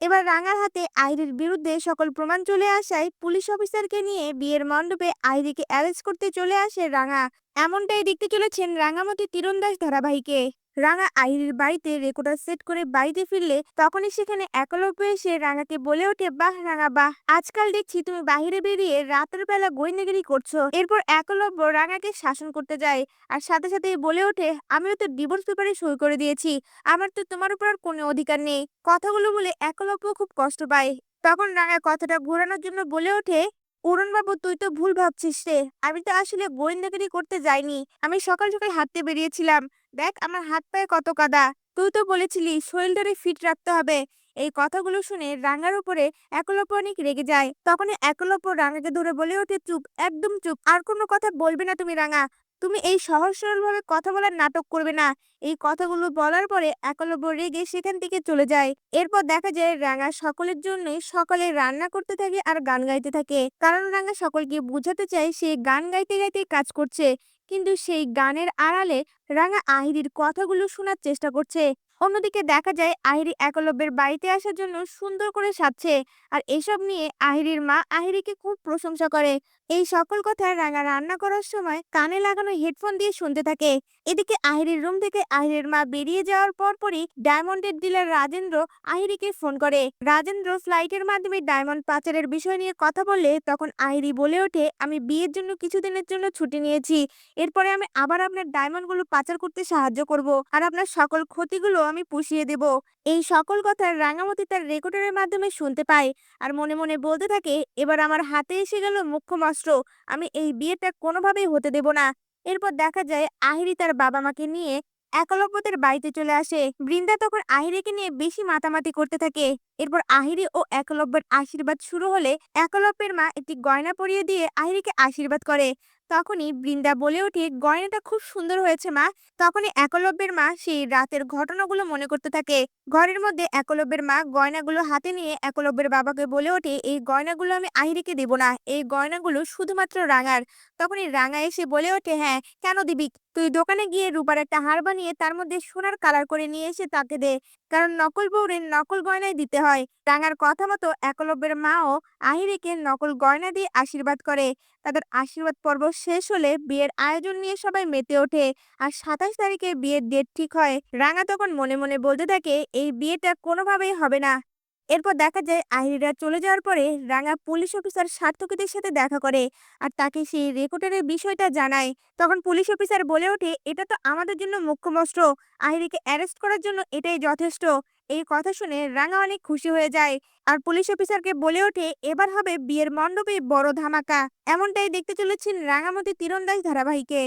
এবার রাঙার হাতে আইরির বিরুদ্ধে সকল প্রমাণ চলে আসায় পুলিশ অফিসারকে নিয়ে বিয়ের মণ্ডপে আইরিকে অ্যারেস্ট করতে চলে আসে রাঙা। এমনটাই দেখতে চলেছেন রাঙামতি তীরন্দাজ ধারাবাহিকে। রাঙা আইরির বাড়িতে রেকর্ডার সেট করে বাড়িতে ফিরলে তখনই সেখানে একলব্য এসে রাঙাকে বলে ওঠে, বাহ, রাঙা, বাহ। আজকাল দেখছি তুমি বাইরে বেরিয়ে রাতের বেলা গোয়েন্দাগিরি করছ। এরপর একলব্য রাঙাকে শাসন করতে যায় আর সাথে সাথে বলে ওঠে, আমিও তো ডিভোর্স পেপারে সই করে দিয়েছি। আমার তো তোমার উপর আর কোনো অধিকার নেই। কথাগুলো বলে একলব্য খুব কষ্ট পায়। তখন রাঙা কথাটা ঘোরানোর জন্য বলে ওঠে বাবু তুই তো ভুল ভাবছিস রে। আমি তো আসলে গোয়েন্দাগিরি করতে যাইনি। আমি সকাল সকাল হাঁটতে বেরিয়েছিলাম। দেখ, আমার হাত পায়ে কত কাদা। তুই তো বলেছিলি শরীরটারে ফিট রাখতে হবে। এই কথাগুলো শুনে রাঙার উপরে একলব্য অনেক রেগে যায়। তখনই একলব্য রাঙাকে ধরে বলে ওঠে, চুপ, একদম চুপ। আর কোনো কথা বলবে না তুমি, রাঙা। তুমি এই সহজ সরল ভাবে কথা বলার নাটক করবে না। এই কথাগুলো বলার পরে একলব্য রেগে সেখান থেকে চলে যায়। এরপর দেখা যায় রাঙা সকলের জন্যই সকালে রান্না করতে থাকে আর গান গাইতে থাকে। কারণ রাঙা সকলকে বুঝাতে চায় সে গান গাইতে গাইতে কাজ করছে। কিন্তু সেই গানের আড়ালে রাঙা আহিরির কথাগুলো শোনার চেষ্টা করছে। অন্যদিকে দেখা যায় আহিরি একলব্যের বাড়িতে আসার জন্য সুন্দর করে সাজছে। আর এসব নিয়ে আহিরির মা আহিরিকে খুব প্রশংসা করে। এই সকল কথা রাঙা রান্না করার সময় কানে লাগানো হেডফোন দিয়ে শুনতে থাকে। এদিকে আহিরির রুম থেকে আহিরের মা বেরিয়ে যাওয়ার পরপরই ডায়মন্ডের ডিলার রাজেন্দ্র আহিরিকে ফোন করে। রাজেন্দ্র ফ্লাইটের মাধ্যমে ডায়মন্ড পাচারের বিষয় নিয়ে কথা বললে তখন আহিরি বলে ওঠে, আমি বিয়ের জন্য কিছুদিনের জন্য ছুটি নিয়েছি। এরপরে আমি আবার আপনার ডায়মন্ডগুলো পাচার করতে সাহায্য করব। আর আপনার সকল ক্ষতিগুলো আমি পুষিয়ে দেব। এই সকল কথা রাঙামতি তার রেকর্ডারের মাধ্যমে শুনতে পায় আর মনে মনে বলতে থাকে, এবার আমার হাতে এসে গেল মুখ্য অস্ত্র আমি এই বিয়েটা কোনোভাবেই হতে দেব না। এরপর দেখা যায় আহিরি তার বাবা মাকে নিয়ে একলব্যদের বাড়িতে চলে আসে। বৃন্দা তখন আহিরিকে নিয়ে বেশি মাতামাতি করতে থাকে। এরপর আহিরি ও একলব্যের আশীর্বাদ শুরু হলে একলব্যের মা একটি গয়না পরিয়ে দিয়ে আহিরিকে আশীর্বাদ করে। তখনই বৃন্দা বলে ওঠে, গয়নাটা খুব সুন্দর হয়েছে মা। তখনই একলব্যের মা সেই রাতের ঘটনাগুলো মনে করতে থাকে। ঘরের মধ্যে একলব্যের মা গয়নাগুলো হাতে নিয়ে একলব্যের বাবাকে বলে ওঠে, এই গয়নাগুলো আমি আহিরিকে দেব না। এই গয়নাগুলো শুধুমাত্র রাঙার। তখনই রাঙা এসে বলে ওঠে হ্যাঁ কেন দিবি? তুই দোকানে গিয়ে রূপার একটা হার বানিয়ে তার মধ্যে সোনার কালার করে নিয়ে এসে তাকে দে। কারণ নকল বউরের নকল গয়নাই দিতে হয়। রাঙার কথা মতো একলব্যের মাও আহিরিকে নকল গয়না দিয়ে আশীর্বাদ করে। তাদের আশীর্বাদ পর্ব শেষ হলে বিয়ের আয়োজন নিয়ে সবাই মেতে ওঠে আর সাতাশ তারিখে বিয়ের ডেট ঠিক হয়। রাঙা তখন মনে মনে বলতে থাকে, এই বিয়েটা কোনোভাবেই হবে না। এরপর দেখা যায় আহিরিরা চলে যাওয়ার পরে রাঙা পুলিশ অফিসার সার্থকীদের সাথে দেখা করে আর তাকে সেই রেকর্ডারের বিষয়টা জানায়। তখন পুলিশ অফিসার বলে ওঠে, এটা তো আমাদের জন্য মুখ্য অস্ত্র আহিরিকে অ্যারেস্ট করার জন্য এটাই যথেষ্ট। এই কথা শুনে রাঙা অনেক খুশি হয়ে যায় আর পুলিশ অফিসারকে বলে ওঠে, এবার হবে বিয়ের মণ্ডপে বড় ধামাকা। এমনটাই দেখতে চলেছেন রাঙামতি তীরন্দাজ ধারাবাহিকে।